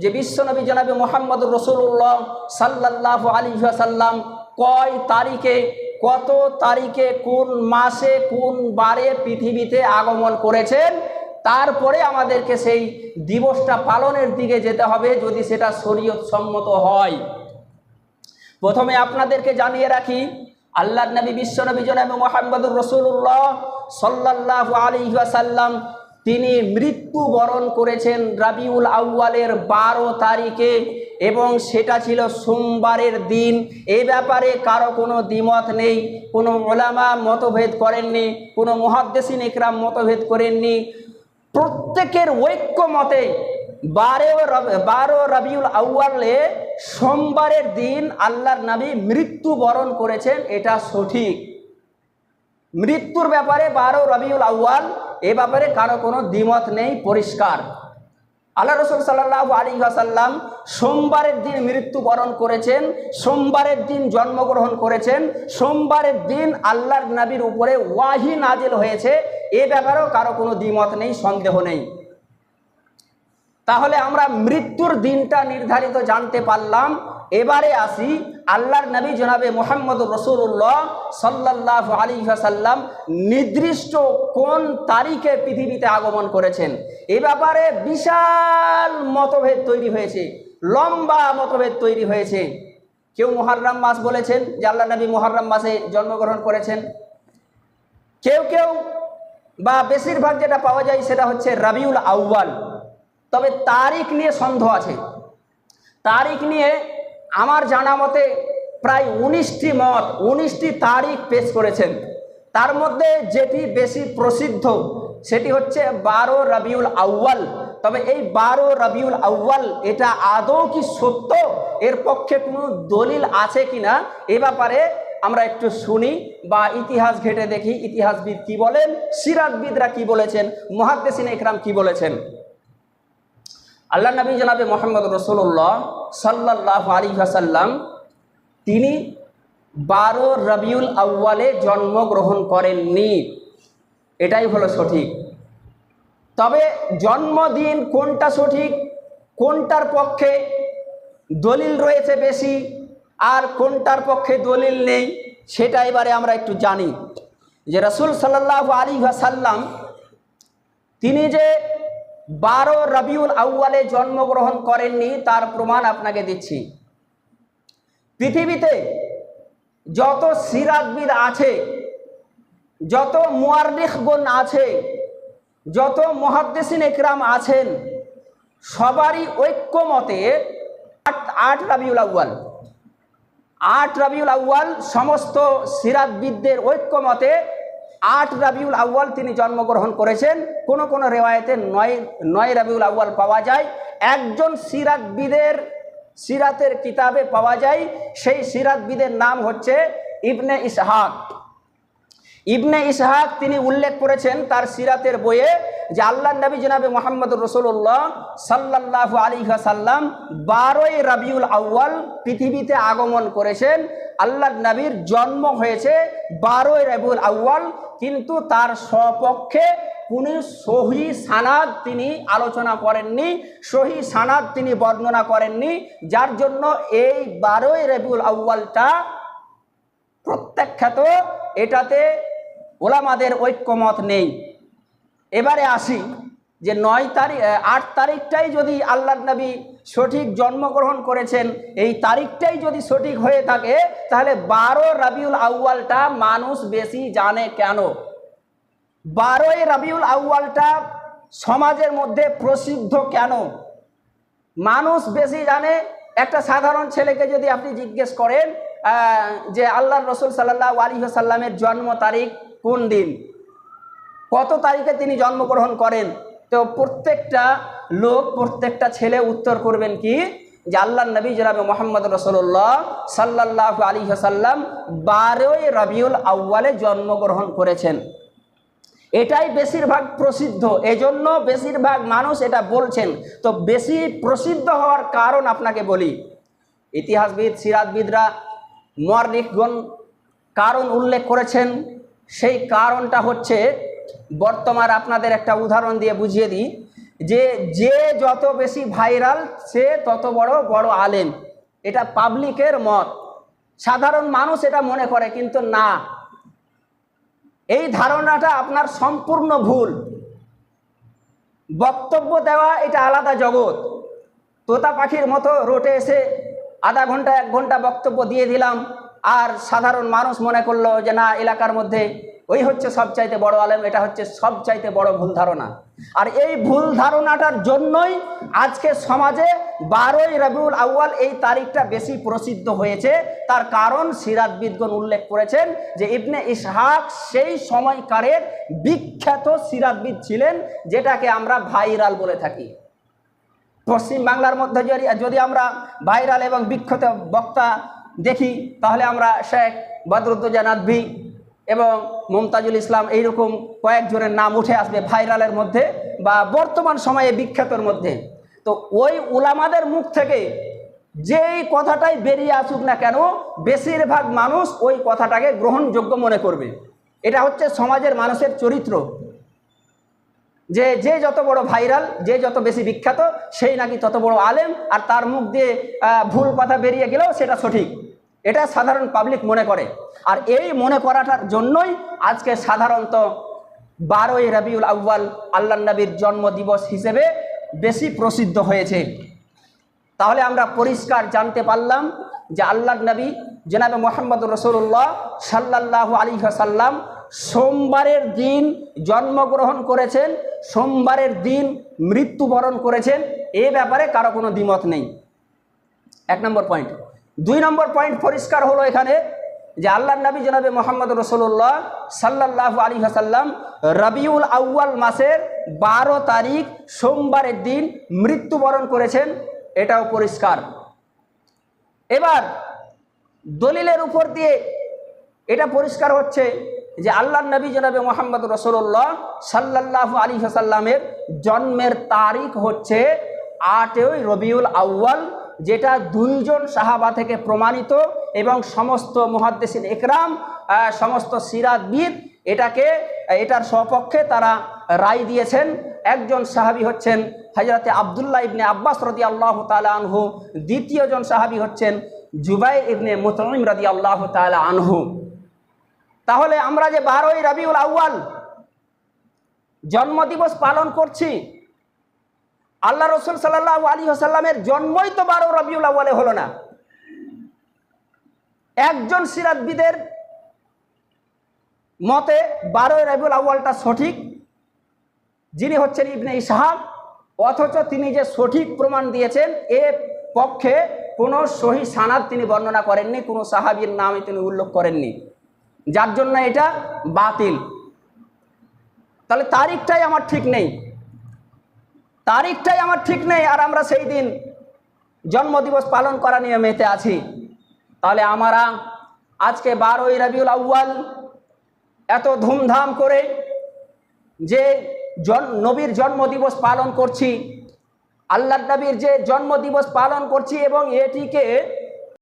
যে বিশ্বনবী জনাবি মোহাম্মদ রসুল্লাহ সাল্লাহ আলী সাল্লাম কয় তারিখে, কত তারিখে, কোন মাসে, কোন বারে পৃথিবীতে আগমন করেছেন? তারপরে আমাদেরকে সেই দিবসটা পালনের দিকে যেতে হবে যদি সেটা শরীয়ত সম্মত হয়। প্রথমে আপনাদেরকে জানিয়ে রাখি আল্লাহ নবী বিশ্বনবী জনাবি মোহাম্মদুর রসুল্লাহ সাল্লাহ আলী সাল্লাম তিনি মৃত্যুবরণ করেছেন রাবিউল আউয়ালের বারো তারিখে এবং সেটা ছিল সোমবারের দিন। এ ব্যাপারে কারও কোনো দ্বিমত নেই, কোনো ওলামা মতভেদ করেননি, কোনো মহাদ্দেশিন ইকরাম মতভেদ করেননি। প্রত্যেকের ঐক্য মতে বারো বারো রবিউল আউয়ালে সোমবারের দিন আল্লাহর নবী মৃত্যুবরণ করেছেন, এটা সঠিক। মৃত্যুর ব্যাপারে বারো রবিউল আউয়াল এ ব্যাপারে কারও কোনো দ্বিমত নেই, পরিষ্কার। আল্লাহ রসুল সাল্লাহ আলী আসাল্লাম সোমবারের দিন মৃত্যুবরণ করেছেন, সোমবারের দিন জন্মগ্রহণ করেছেন, সোমবারের দিন আল্লাহর নবীর উপরে ওয়াহি নাজিল হয়েছে, এ ব্যাপারেও কারও কোনো দ্বিমত নেই, সন্দেহ নেই। তাহলে আমরা মৃত্যুর দিনটা নির্ধারিত জানতে পারলাম এবারে আসি আল্লাহর নবী জনাবে মোহাম্মদ রসুল্লাহ সাল্লাহ আলী সাল্লাম নির্দিষ্ট কোন তারিখে পৃথিবীতে আগমন করেছেন। এ ব্যাপারে বিশাল মতভেদ তৈরি হয়েছে, লম্বা মতভেদ তৈরি হয়েছে। কেউ মোহাররাম মাস বলেছেন যে আল্লাহ নবী মোহাররাম মাসে জন্মগ্রহণ করেছেন। কেউ কেউ বা বেশিরভাগ যেটা পাওয়া যায় সেটা হচ্ছে রাবিউল আউয়াল। তবে তারিখ নিয়ে সন্দেহ আছে। তারিখ নিয়ে আমার জানা মতে প্রায় উনিশটি মত, উনিশটি তারিখ পেশ করেছেন। তার মধ্যে যেটি বেশি প্রসিদ্ধ, সেটি হচ্ছে বারো রবিউল আউয়াল। তবে এই বারো রবিউল আউয়াল, এটা আদৌ কি সত্য? এর পক্ষে কোনো দলিল আছে কিনা? এ ব্যাপারে আমরা একটু শুনি বা ইতিহাস ঘেটে দেখি। ইতিহাসবিদ কি বলেন? সিরাজবিদরা কি বলেছেন? মহাদ্দেসিন ইকরাম কি বলেছেন? আল্লাহ নবী জনাবে মোহাম্মদ রসুল্লাহ সাল্লাহ আলী হাসাল্লাম তিনি বারো রবিউল আউ্বালে জন্মগ্রহণ করেননি। এটাই হলো সঠিক। তবে জন্মদিন কোনটা সঠিক, কোনটার পক্ষে দলিল রয়েছে বেশি, আর কোনটার পক্ষে দলিল নেই, সেটা এবারে আমরা একটু জানি। যে রসুল সাল্লাহ আলী সাল্লাম তিনি যে বারো রবিউল আউ্বালে জন্মগ্রহণ করেননি, তার প্রমাণ আপনাকে দিচ্ছি। পৃথিবীতে যত সিরাজবিদ আছে, যত মুয়ার্রিখগণ আছে, যত মহাদ্দেসিন একরাম আছেন, সবারই ঐক্যমতে আট আট রাবিউল আউ্বাল আট রাবিউল আউ্বাল সমস্ত সিরাজবিদদের ঐক্যমতে আট রাবিউল আউ্বাল তিনি জন্মগ্রহণ করেছেন। কোন কোন রেওয়ায়তে নয় নয় রাবিউল আউ্বাল পাওয়া যায়। একজন সিরাতবিদের, সিরাতের কিতাবে পাওয়া যায়। সেই সিরাতবিদের নাম হচ্ছে ইবনে ইসহাক। ইবনে ইসহাক তিনি উল্লেখ করেছেন তার সিরাতের বইয়ে যে আল্লাহ নবী জনাবে মোহাম্মদ রসুল্লাহ সাল্লাহ আলী সাল্লাম বারোই রাবিউল আউ্য়াল পৃথিবীতে আগমন করেছেন। আল্লাহ নবীর জন্ম হয়েছে বারোই রাবিউল আউ্য়াল, কিন্তু তার সপক্ষে কোনো সহি সানাদ তিনি আলোচনা করেননি, সহি সানাদ তিনি বর্ণনা করেননি, যার জন্য এই বারোই রবিউল আউ্য়ালটা প্রত্যাখ্যাত। এটাতে ওলামাদের ঐক্যমত নেই। এবারে আসি যে নয় তারিখ আট তারিখটাই যদি আল্লাহ নবী সঠিক জন্মগ্রহণ করেছেন, এই তারিখটাই যদি সঠিক হয়ে থাকে, তাহলে বারো রাবিউল আউ্য়ালটা মানুষ বেশি জানে কেন? বারোই রাবিউল আউ্য়ালটা সমাজের মধ্যে প্রসিদ্ধ কেন? মানুষ বেশি জানে, একটা সাধারণ ছেলেকে যদি আপনি জিজ্ঞেস করেন যে আল্লাহ রসুল সাল্লাহ আলী সাল্লামের জন্ম তারিখ কোন দিন? কত তারিখে তিনি জন্মগ্রহণ করেন? তো প্রত্যেকটা লোক, প্রত্যেকটা ছেলে উত্তর করবেন কি? যে আল্লাহ নবী জনাবে মোহাম্মদ রসুল্লাহ সাল্লাহ আলী সাল্লাম বারোই রবিউল আউ্বালে জন্মগ্রহণ করেছেন। এটাই বেশিরভাগ প্রসিদ্ধ। এজন্য বেশিরভাগ মানুষ এটা বলছেন। তো বেশি প্রসিদ্ধ হওয়ার কারণ আপনাকে বলি। ইতিহাসবিদ, সিরাজবিদরা মর্লিকগণ কারণ উল্লেখ করেছেন। সেই কারণটা হচ্ছে, বর্তমান আপনাদের একটা উদাহরণ দিয়ে বুঝিয়ে দিই, যে যে যত বেশি ভাইরাল, সে তত বড় বড় আলেম। এটা পাবলিকের মত। সাধারণ মানুষ এটা মনে করে, কিন্তু না। এই ধারণাটা আপনার সম্পূর্ণ ভুল। বক্তব্য দেওয়া এটা আলাদা জগৎ। তোতা পাখির মতো রোটে এসে আধা ঘণ্টা, এক ঘণ্টা বক্তব্য দিয়ে দিলাম। আর সাধারণ মানুষ মনে করল যে না, এলাকার মধ্যে ওই হচ্ছে সবচাইতে বড় আলেম, এটা হচ্ছে সবচাইতে বড় ভুল ধারণা। আর এই ভুল ধারণাটার জন্যই আজকে সমাজে বারোই রবিউল আউয়াল এই তারিখটা বেশি প্রসিদ্ধ হয়েছে। তার কারণ সিরাতবিদগণ উল্লেখ করেছেন যে ইবনে ইসহাক সেই সময়কারের বিখ্যাত সিরাতবিদ ছিলেন, যেটাকে আমরা ভাইরাল বলে থাকি। পশ্চিম বাংলার মধ্যে যদি আমরা ভাইরাল এবং বিখ্যাত বক্তা দেখি, তাহলে আমরা শেখ বদরুদ্দোজা নাদভি এবং মমতাজুল ইসলাম এইরকম কয়েকজনের নাম উঠে আসবে ভাইরালের মধ্যে বা বর্তমান সময়ে বিখ্যাতর মধ্যে। তো ওই উলামাদের মুখ থেকে যেই কথাটাই বেরিয়ে আসুক না কেন, বেশিরভাগ মানুষ ওই কথাটাকে গ্রহণযোগ্য মনে করবে। এটা হচ্ছে সমাজের মানুষের চরিত্র। যে যে যত বড় ভাইরাল, যে যত বেশি বিখ্যাত, সেই নাকি তত বড় আলেম, আর তার মুখ দিয়ে ভুল কথা বেরিয়ে গেলেও সেটা সঠিক। এটা সাধারণ পাবলিক মনে করে। আর এই মনে করাটার জন্যই আজকে সাধারণত বারোই রবিউল আউ্বাল আল্লাহ নবীর জন্মদিবস হিসেবে বেশি প্রসিদ্ধ হয়েছে। তাহলে আমরা পরিষ্কার জানতে পারলাম যে আল্লাহ নবী, জনাবে মোহাম্মদ রসুল্লাহ সাল্লাহ আলী সাল্লাম সোমবারের দিন জন্মগ্রহণ করেছেন, সোমবারের দিন মৃত্যুবরণ করেছেন, এ ব্যাপারে কারও কোনো দ্বিমত নেই। এক নম্বর পয়েন্ট। দুই নম্বর পয়েন্ট পরিষ্কার হলো এখানে যে আল্লাহ নবী জনাবে মোহাম্মদ রসুল্লাহ সাল্লাহ আলী হাসাল্লাম রবিউল আউয়াল মাসের বারো তারিখ সোমবারের দিন মৃত্যুবরণ করেছেন, এটাও পরিষ্কার। এবার দলিলের উপর দিয়ে এটা পরিষ্কার হচ্ছে যে আল্লাহ নবী জনাবে মোহাম্মদ রসুল্লাহ সাল্লাহ আলী হাসাল্লামের জন্মের তারিখ হচ্ছে আটই রবিউল আউয়াল, যেটা দুইজন সাহাবা থেকে প্রমাণিত এবং সমস্ত মহাদ্দেশিন একরাম সমস্ত সিরাতবিদ এটাকে, এটার সপক্ষে তারা রায় দিয়েছেন। একজন সাহাবি হচ্ছেন হজরতে আবদুল্লাহ ইবনে আব্বাস রদি আল্লাহ তালা আনহু। দ্বিতীয়জন সাহাবি হচ্ছেন জুবাই ইবনে মুতমিম রদি আল্লাহ তালা আনহু। তাহলে আমরা যে বারোই রবিউল আউয়াল জন্মদিবস পালন করছি, আল্লাহ রসুল সাল্লাহ আলী হাসাল্লামের জন্মই তো বারো রবিউল আউ্বালে হলো না। একজন সিরাতবিদের মতে বারোই রবিউল আউ্বালটা সঠিক, যিনি হচ্ছেন ইবনে ইসহাক, অথচ তিনি যে সঠিক প্রমাণ দিয়েছেন, এ পক্ষে কোনো সহি সানাদ তিনি বর্ণনা করেননি, কোনো সাহাবীর নামে তিনি উল্লেখ করেননি। যার জন্য এটা বাতিল। তাহলে তারিখটাই আমার ঠিক নেই। তারিখটাই আমার ঠিক নেই আর আমরা সেই দিন জন্মদিবস পালন করা নিয়ে মেতে আছি। তাহলে আমরা আজকে বারোই রবিউল আউ্য়াল এত ধুমধাম করে যে জন, নবীর জন্মদিবস পালন করছি আল্লাহ নবীর যে জন্মদিবস পালন করছি এবং এটিকে